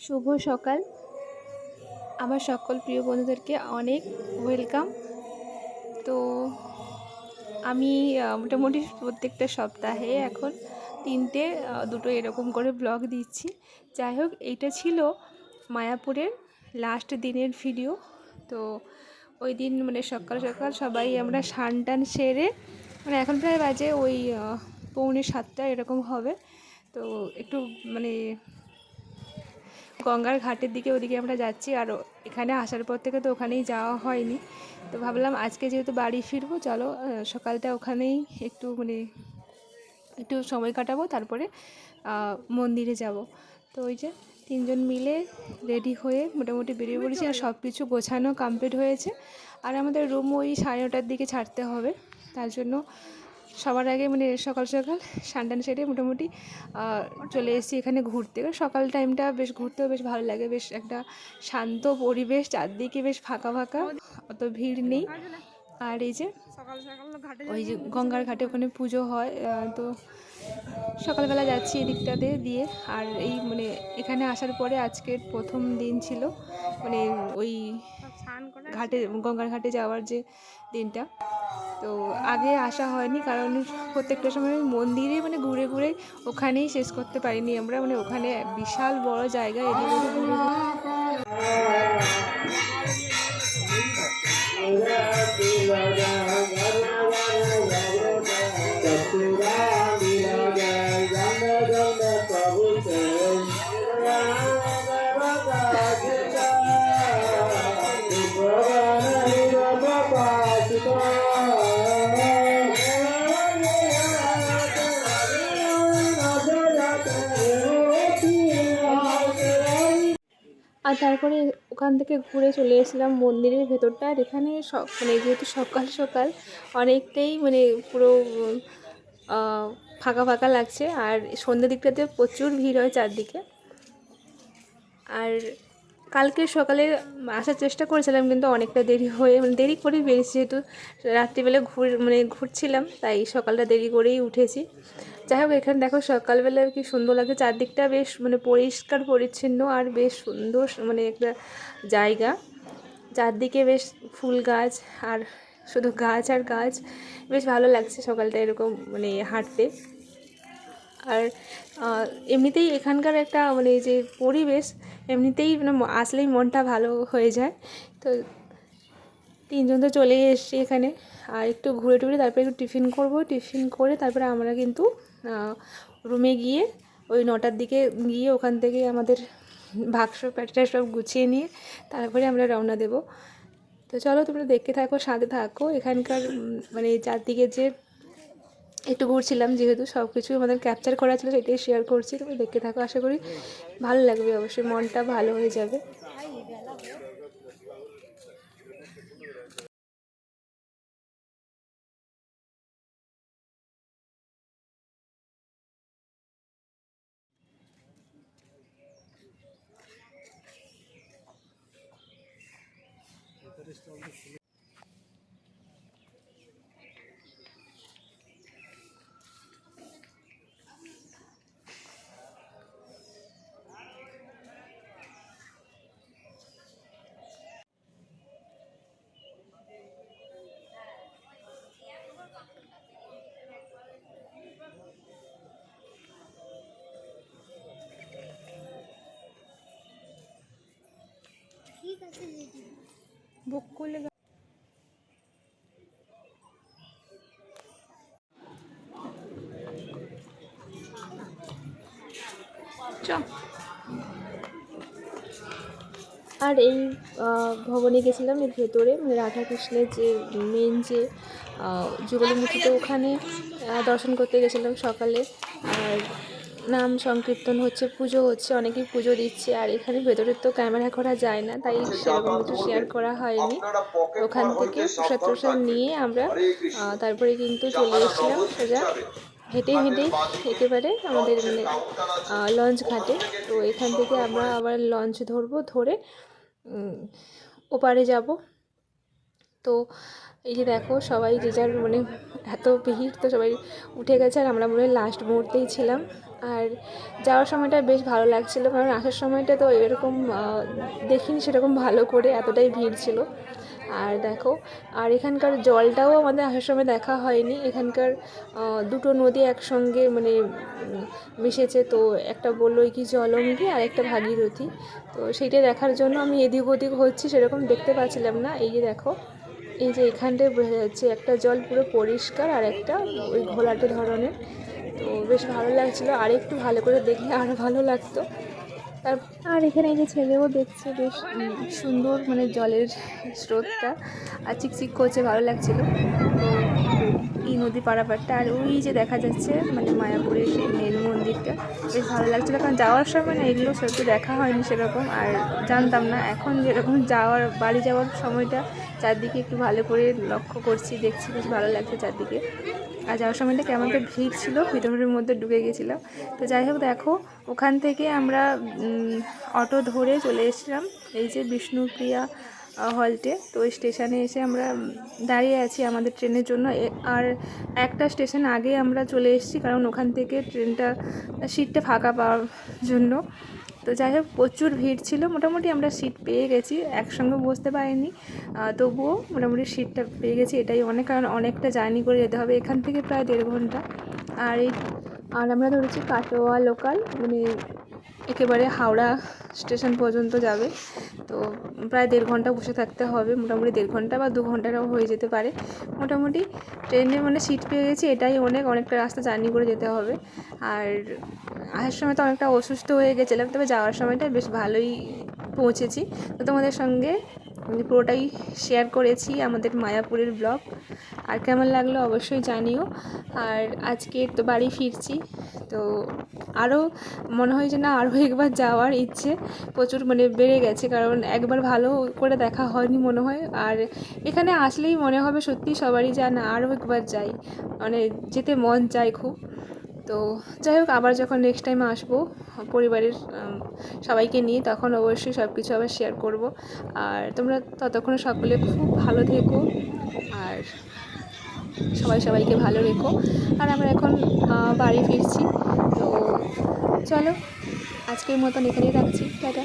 শুভ সকাল। আমার সকল প্রিয় বন্ধুদেরকে অনেক ওয়েলকাম তো আমি মোটামুটি প্রত্যেকটা সপ্তাহে এখন তিনটে দুটো এরকম করে ব্লগ দিচ্ছি। যাই হোক এইটা ছিল মায়াপুরের লাস্ট দিনের ভিডিও তো ওই দিন মানে সকাল সকাল সবাই আমরা স্নান টান সেরে মানে এখন প্রায় বাজে ওই পৌনে সাতটা এরকম হবে। তো একটু মানে গঙ্গার ঘাটের দিকে ওদিকে আমরা যাচ্ছি, আর এখানে আসার পর থেকে তো ওখানেই যাওয়া হয়নি। তো ভাবলাম আজকে যেহেতু বাড়ি ফিরবো, চলো সকালটা ওখানেই একটু মানে একটু সময় কাটাবো, তারপরে মন্দিরে যাব। তো ওই যে তিনজন মিলে রেডি হয়ে মোটামুটি বেরিয়ে পড়েছি আর সব কিছু গোছানো কমপ্লিট হয়েছে। আর আমাদের রুম ওই সাড়ে নটার দিকে ছাড়তে হবে। তার জন্য সবার আগে মানে সকাল সকাল সানটান সেরে মোটামুটি চলে এসেছি এখানে ঘুরতে। সকাল টাইমটা বেশ ঘুরতেও বেশ ভালো লাগে, বেশ একটা শান্ত পরিবেশ, চারদিকে বেশ ফাঁকা ফাঁকা, অত ভিড় নেই। আর এই যে ওই যে গঙ্গার ঘাটে ওখানে পুজো হয় তো সকালবেলা যাচ্ছি এদিকটাতে দিয়ে। আর এই মানে এখানে আসার পরে আজকের প্রথম দিন ছিল মানে ওই ঘাটে গঙ্গার ঘাটে যাওয়ার যে দিনটা। তো আগে আসা হয়নি কারণ প্রত্যেকটা সময় মন্দিরে মানে ঘুরে ঘুরে ওখানেই শেষ করতে পারিনি আমরা মানে ওখানে বিশাল বড় জায়গা এদিকে ওদিকে ঘুরে। ঘুরে আর তারপরে ওখান থেকে ঘুরে চলে এসেছিলাম মন্দিরের ভেতরটা। আর এখানে মানে যেহেতু সকাল সকাল, অনেকটাই মানে পুরো ফাঁকা ফাঁকা লাগছে। আর সন্ধ্যের দিকটাতে প্রচুর ভিড় হয় চারদিকে। আর কালকে সকালে আসার চেষ্টা করেছিলাম, কিন্তু অনেকটা দেরি হয়ে মানে দেরি করেই বেরিয়েছি যেহেতু রাত্রিবেলা ঘুর মানে ঘুরছিলাম, তাই সকালটা দেরি করেই উঠেছি। যাই হোক, এখানে দেখো সকালবেলা কি সুন্দর লাগে চারদিকটা বেশ মানে পরিষ্কার, পরিচ্ছন্ন আর বেশ সুন্দর মানে একটা জায়গা। চারদিকে বেশ ফুল গাছ আর শুধু গাছ আর গাছ, বেশ ভালো লাগছে সকালটা এরকম মানে হাঁটতে। আর এমনিতেই এখানকার একটা মানে যে পরিবেশ, এমনিতেই মানে আসলেই মনটা ভালো হয়ে যায়। তো তিনজন তো চলেই এসছি এখানে। আর একটু ঘুরে টুরে তারপরে একটু টিফিন করব। টিফিন করে তারপরে আমরা কিন্তু রুমে গিয়ে ওই নটার দিকে গিয়ে ওখান থেকে আমাদের বাক্স প্যাটটা সব গুছিয়ে নিয়ে তারপরে আমরা রওনা দেব। তো চলো তোমরা দেখতে থাকো, সাথে থাকো। এখানকার মানে চারদিকে যে একটু ঘুরছিলাম যেহেতু সব কিছু আমাদের ক্যাপচার করা ছিল, সেটাই শেয়ার করছি। তুমি দেখতে থাকো, আশা করি ভালো লাগবে। অবশ্যই মনটা ভালো হয়ে যাবে। আর এই ভবনে গেছিলাম এর ভেতরে মানে রাধাকৃষ্ণের যে মেন যে আহ, যুগলী ওখানে দর্শন করতে গেছিলাম সকালে। আর নাম সংকীর্তন হচ্ছে, পুজো হচ্ছে, অনেকেই পুজো দিচ্ছে, আর এখানে ভেতরে তো ক্যামেরা করা যায় না, তাই সেরকম কিছু শেয়ার করা হয়নি। ওখান থেকে প্রসাদ প্রসাদ নিয়ে আমরা তারপরে কিন্তু চলে এসেছিলাম সোজা হেঁটে হেঁটেই একেবারে আমাদের মানে লঞ্চ ঘাটে। তো এখান থেকে আমরা আবার লঞ্চ ধরবো, ধরে ওপারে যাব। তো এই যে দেখো, সবাই যে যার মানে এত ভিড়, তো সবাই উঠে গেছে আর আমরা মনে লাস্ট মুহূর্তেই ছিলাম। আর যাওয়ার সময়টা বেশ ভালো লাগছিল, কারণ আসার সময়টা তো এরকম দেখিনি সেরকম ভালো করে, এতটাই ভিড় ছিল। আর দেখো, আর এখানকার জলটাও আমাদের আসার সময় দেখা হয়নি। এখানকার দুটো নদী একসঙ্গে মানে মিশেছে, তো একটা বলল কি জলঙ্গি আর একটা ভাগীরথী। তো সেইটা দেখার জন্য আমি এদিক ওদিক হচ্ছি, সেরকম দেখতে পাচ্ছিলাম না। এই যে দেখো এই যে এখানটায় বোঝা যাচ্ছে একটা জল পুরো পরিষ্কার আর একটা ওই ঘোলাটে ধরনের। তো বেশ ভালো লাগছিল। আর একটু ভালো করে দেখলে আরও ভালো লাগতো। তার আর এখানে এই যে ছেলেও দেখছে বেশ সুন্দর মানে জলের স্রোতটা। আর চিকচিক করছে, ভালো লাগছিল। তো এই নদী পারাপারটা। আর ওই যে দেখা যাচ্ছে মানে মায়াপুরের সেই মেন মন্দিরটা, বেশ ভালো লাগছিল। কারণ যাওয়ার সময় না এগুলো সত্যি দেখা হয়নি সেরকম, আর জানতাম না। এখন যেরকম যাওয়ার, বাড়ি যাওয়ার সময়টা চারদিকে একটু ভালো করে লক্ষ্য করছি, দেখছি, বেশ ভালো লাগছে চারদিকে। আর যাওয়ার সময়টা কেমন একটা ভিড় ছিল, ভিতরের মধ্যে ঢুকে গেছিলাম। তো যাই হোক, দেখো, ওখান থেকে আমরা অটো ধরে চলে এসেছিলাম। এই যে বিষ্ণুপ্রিয়া হল্টে। তো ওই স্টেশনে এসে আমরা দাঁড়িয়ে আছি আমাদের ট্রেনের জন্য। আর একটা স্টেশন আগে আমরা চলে এসেছি, কারণ ওখান থেকে ট্রেনটা, সিটটা ফাঁকা পাওয়ার জন্য। তো যাই হোক, প্রচুর ভিড় ছিল। মোটামুটি আমরা সিট পেয়ে গেছি, একসঙ্গে বসতে পারিনি। তবুও মোটামুটি সিটটা পেয়ে গেছি এটাই অনেক, কারণ অনেকটা জার্নি করে যেতে হবে এখান থেকে প্রায় দেড় ঘণ্টা। আর এই, আর আমরা ধরেছি কাটোয়া লোকাল মানে একেবারে হাওড়া স্টেশন পর্যন্ত যাবে। তো প্রায় দেড় ঘণ্টা বসে থাকতে হবে। মোটামুটি দেড় ঘণ্টা বা দু ঘন্টাটাও হয়ে যেতে পারে। মোটামুটি ট্রেনে মানে সিট পেয়ে গেছি, এটাই অনেক, অনেকটা রাস্তা জার্নি করে যেতে হবে। আর আসার সময় তো অনেকটা অসুস্থ হয়ে গেছিলাম, তবে যাওয়ার সময়টা বেশ ভালোই পৌঁছেছি। তো তোমাদের সঙ্গে পুরোটাই শেয়ার করেছি আমাদের মায়াপুরের ব্লগ আর কেমন লাগল অবশ্যই জানিও। আর আজকে তো বাড়ি ফিরছি, তো আরও মনে হয় যে না আরও একবার যাওয়ার ইচ্ছে প্রচুর মানে বেড়ে গেছে, কারণ একবার ভালো করে দেখা হয়নি মনে হয়। আর এখানে আসলেই মনে হবে সত্যি সবারই যা না আরও একবার যাই। মানে যেতে মন চায় খুব। তো যাই হোক, আবার যখন নেক্সট টাইম আসব পরিবারের সবাইকে নিয়ে, তখন অবশ্যই সব কিছু আবার শেয়ার করব। আর তোমরা ততক্ষণে সকলে খুব ভালো থেকো। আর সবাই সবাইকে ভালো রেখো। আর আমরা এখন বাড়ি ফিরছি। তো চলো আজকের মতন এখানেই রাখছি টাটা।